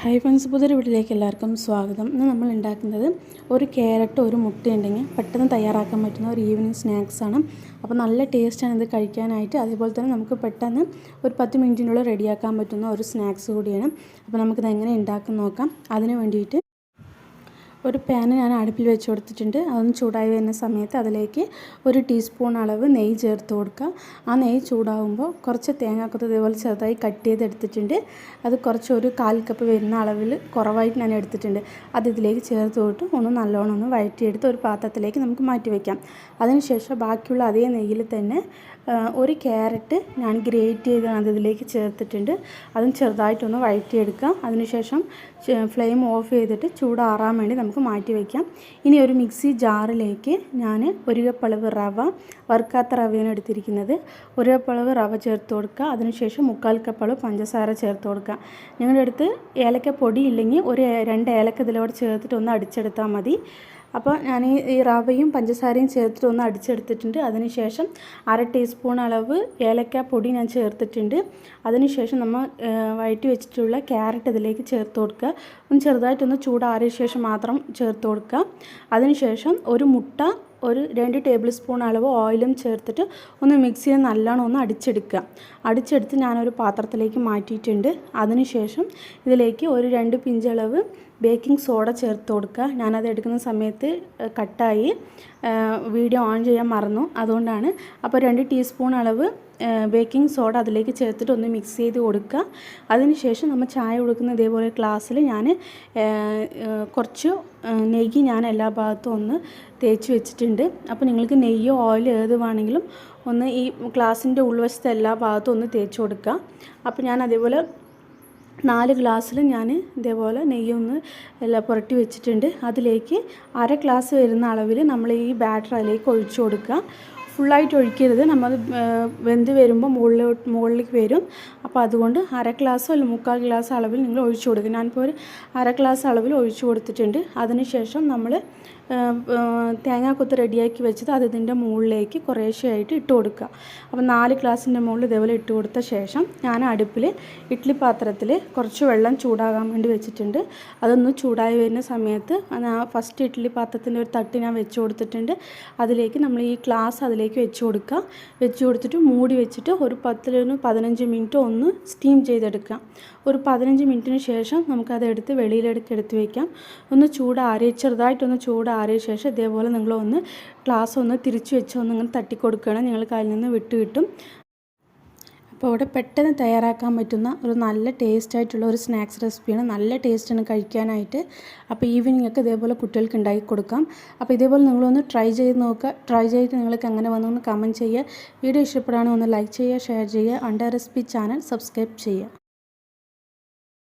Hi friends പുതിയൊരു വീട്ടിലേക്ക് എല്ലാവർക്കും സ്വാഗതം. ഇന്ന് നമ്മൾ ഉണ്ടാക്കുന്നത് ഒരു ക്യാരറ്റ് ഒരു മുട്ട ഉണ്ടെങ്കിൽ പെട്ടെന്ന് തയ്യാറാക്കാൻ പറ്റുന്ന ഒരു ഈവനിങ് സ്നാക്സാണ് അപ്പോൾ നല്ല ടേസ്റ്റാണ് ഇത് കഴിക്കാനായിട്ട്. അതേപോലെ തന്നെ നമുക്ക് പെട്ടെന്ന് ഒരു പത്ത് മിനിറ്റിനുള്ളിൽ റെഡിയാക്കാൻ പറ്റുന്ന ഒരു സ്നാക്സ് കൂടിയാണ്. അപ്പോൾ നമുക്കിത് എങ്ങനെ ഉണ്ടാക്കാൻ നോക്കാം. അതിന് വേണ്ടിയിട്ട് ഒരു പാന് ഞാൻ അടുപ്പിൽ വെച്ച് കൊടുത്തിട്ടുണ്ട്. അതൊന്ന് ചൂടായി വരുന്ന സമയത്ത് അതിലേക്ക് ഒരു ടീസ്പൂൺ അളവ് നെയ്യ് ചേർത്ത് കൊടുക്കുക. ആ നെയ്യ് ചൂടാകുമ്പോൾ കുറച്ച് തേങ്ങാക്കൊത്ത് ഇതേപോലെ ചെറുതായി കട്ട് ചെയ്തെടുത്തിട്ടുണ്ട് അത് കുറച്ച് ഒരു കാൽ കപ്പ് വരുന്ന അളവിൽ കുറവായിട്ട് ഞാൻ എടുത്തിട്ടുണ്ട്. അത് ഇതിലേക്ക് ചേർത്ത് കൊടുത്ത് ഒന്ന് നല്ലോണം ഒന്ന് വഴറ്റിയെടുത്ത് ഒരു പാത്രത്തിലേക്ക് നമുക്ക് മാറ്റി വയ്ക്കാം അതിനുശേഷം ബാക്കിയുള്ള അതേ നെയ്യിൽ തന്നെ ഒരു ക്യാരറ്റ് ഞാൻ ഗ്രേറ്റ് ചെയ്ത് അത് ഇതിലേക്ക് ചേർത്തിട്ടുണ്ട്. അതും ചെറുതായിട്ടൊന്ന് വഴറ്റിയെടുക്കാം അതിനുശേഷം ഫ്ലെയിം ഓഫ് ചെയ്തിട്ട് ചൂടാറാൻ വേണ്ടി നമുക്ക് മാറ്റി വയ്ക്കാം. ഇനി ഒരു മിക്സി ജാറിലേക്ക് ഞാൻ ഒരു കപ്പളവ് റവ വറുക്കാത്ത റവയാണ് എടുത്തിരിക്കുന്നത്. ഒരു കപ്പളവ് റവ ചേർത്ത് കൊടുക്കുക. അതിനുശേഷം മുക്കാൽ കപ്പളവ് പഞ്ചസാര ചേർത്ത് കൊടുക്കുക. ഞങ്ങളുടെ അടുത്ത് ഏലക്ക പൊടി ഇല്ലെങ്കിൽ ഒരു രണ്ട് ഏലക്ക ഇതിലോട് ചേർത്തിട്ട് ഒന്ന് അടിച്ചെടുത്താൽ മതി. അപ്പോൾ ഞാൻ ഈ റവയും പഞ്ചസാരയും ചേർത്തിട്ട് ഒന്ന് അടിച്ചെടുത്തിട്ടുണ്ട്. അതിനുശേഷം അര ടീസ്പൂൺ അളവ് ഏലക്ക പൊടി ഞാൻ ചേർത്തിട്ടുണ്ട്. അതിനുശേഷം നമ്മൾ വയറ്റി വെച്ചിട്ടുള്ള ക്യാരറ്റ് ഇതിലേക്ക് ചേർത്ത് കൊടുക്കുക. ഒന്ന് ചെറുതായിട്ടൊന്ന് ചൂടാറിയ ശേഷം മാത്രം ചേർത്ത് കൊടുക്കുക. അതിനുശേഷം ഒരു മുട്ട ഒരു രണ്ട് ടേബിൾ സ്പൂൺ അളവ് ഓയിലും ചേർത്തിട്ട് ഒന്ന് മിക്സിയിൽ നല്ലോണം ഒന്ന് അടിച്ചെടുക്കുക. അടിച്ചെടുത്ത് ഞാനൊരു പാത്രത്തിലേക്ക് മാറ്റിയിട്ടുണ്ട്. അതിനുശേഷം ഇതിലേക്ക് ഒരു രണ്ട് പിഞ്ചളവ് ബേക്കിംഗ് സോഡ ചേർത്ത് കൊടുക്കുക. ഞാനത് എടുക്കുന്ന സമയത്ത് കട്ടായി വീഡിയോ ഓൺ ചെയ്യാൻ മറന്നു. അതുകൊണ്ടാണ്. അപ്പോൾ രണ്ട് ടീസ്പൂൺ അളവ് ബേക്കിംഗ് സോഡ അതിലേക്ക് ചേർത്തിട്ട് ഒന്ന് മിക്സ് ചെയ്ത് കൊടുക്കുക. അതിനുശേഷം നമ്മൾ ചായ കൊടുക്കുന്ന ഇതേപോലെ ഗ്ലാസ്സിൽ ഞാൻ കുറച്ച് നെയ്യ് ഞാൻ എല്ലാ ഭാഗത്തും ഒന്ന് തേച്ച് വെച്ചിട്ടുണ്ട്. അപ്പോൾ നിങ്ങൾക്ക് നെയ്യോ ഓയിലോ ഏത് വേണമെങ്കിലും ഒന്ന് ഈ ഗ്ലാസിന്റെ ഉൾവശത്തെ എല്ലാ ഭാഗത്തും ഒന്ന് തേച്ച് കൊടുക്കുക. അപ്പോൾ ഞാൻ അതേപോലെ നാല് ഗ്ലാസ്സിൽ ഞാൻ ഇതേപോലെ നെയ്യൊന്ന് എല്ലാം പുരട്ടി വെച്ചിട്ടുണ്ട്. അതിലേക്ക് അര ഗ്ലാസ് വരുന്ന അളവിൽ നമ്മൾ ഈ ബാറ്റർ അതിലേക്ക് ഒഴിച്ചു കൊടുക്കുക. ഫുള്ളായിട്ട് ഒഴിക്കരുത്. നമ്മൾ വെന്ത് വരുമ്പോൾ മുകളിലോട്ട് മുകളിലേക്ക് വരും. അപ്പോൾ അതുകൊണ്ട് അര ഗ്ലാസ്സോ അല്ലെങ്കിൽ മുക്കാൽ ഗ്ലാസ് അളവിൽ നിങ്ങൾ ഒഴിച്ചു കൊടുക്കുക. ഞാനിപ്പോൾ ഒരു അര ഗ്ലാസ് അളവിൽ ഒഴിച്ചു കൊടുത്തിട്ടുണ്ട്. അതിനുശേഷം നമ്മൾ തേങ്ങാക്കൊത്ത് റെഡിയാക്കി വെച്ചത് അത് ഇതിന്റെ മുകളിലേക്ക് കുറേശ്ശെയായിട്ട് ഇട്ട് കൊടുക്കുക. അപ്പോൾ നാല് ഗ്ലാസിന്റെ മുകളിൽ ഇതേപോലെ ഇട്ട് കൊടുത്ത ശേഷം ഞാൻ അടുപ്പിൽ ഇഡ്ഡലി പാത്രത്തിൽ കുറച്ച് വെള്ളം ചൂടാകാൻ വേണ്ടി വെച്ചിട്ടുണ്ട്. അതൊന്ന് ചൂടായി വരുന്ന സമയത്ത് ആ ഫസ്റ്റ് ഇഡ്ഡലി പാത്രത്തിന്റെ ഒരു തട്ട് ഞാൻ വെച്ച് കൊടുത്തിട്ടുണ്ട്. അതിലേക്ക് നമ്മൾ ഈ ഗ്ലാസ് അതിലേക്ക് വെച്ച് കൊടുക്കുക. വെച്ച് കൊടുത്തിട്ട് മൂടി വെച്ചിട്ട് ഒരു പത്തിലൊന്ന് പതിനഞ്ച് മിനിറ്റ് ഒന്ന് സ്റ്റീം ചെയ്തെടുക്കുക. ഒരു പതിനഞ്ച് മിനിറ്റിന് ശേഷം നമുക്കത് എടുത്ത് വെളിയിലെടുക്ക് എടുത്ത് വയ്ക്കാം ഒന്ന് ചൂടാറി ചെറുതായിട്ടൊന്ന് ചൂടാറി ആറിയ ശേഷം ഇതേപോലെ നിങ്ങൾ ഒന്ന് ഗ്ലാസ് ഒന്ന് തിരിച്ചു വെച്ച് ഒന്ന് ഇങ്ങനെ തട്ടിക്കൊടുക്കുകയാണ്. നിങ്ങൾ അതിൽ നിന്ന് വിട്ട് കിട്ടും. അപ്പോൾ ഇവിടെ പെട്ടെന്ന് തയ്യാറാക്കാൻ പറ്റുന്ന ഒരു നല്ല ടേസ്റ്റ് ആയിട്ടുള്ള ഒരു സ്നാക്സ് റെസിപ്പിയാണ് നല്ല ടേസ്റ്റാണ് കഴിക്കാനായിട്ട്. അപ്പോൾ ഈവനിങ് ഒക്കെ ഇതേപോലെ കുട്ടികൾക്ക് ഉണ്ടാക്കി കൊടുക്കാം. അപ്പോൾ ഇതേപോലെ നിങ്ങളൊന്ന് ട്രൈ ചെയ്ത് നോക്കുക. ട്രൈ ചെയ്തിട്ട് നിങ്ങൾക്ക് എങ്ങനെ വന്നൊന്ന് കമന്റ് ചെയ്യുക. വീഡിയോ ഇഷ്ടപ്പെടുകയാണെങ്കിൽ ഒന്ന് ലൈക്ക് ചെയ്യുക ഷെയർ ചെയ്യുക. അണ്ടർ റെസിപ്പി ചാനൽ സബ്സ്ക്രൈബ് ചെയ്യുക.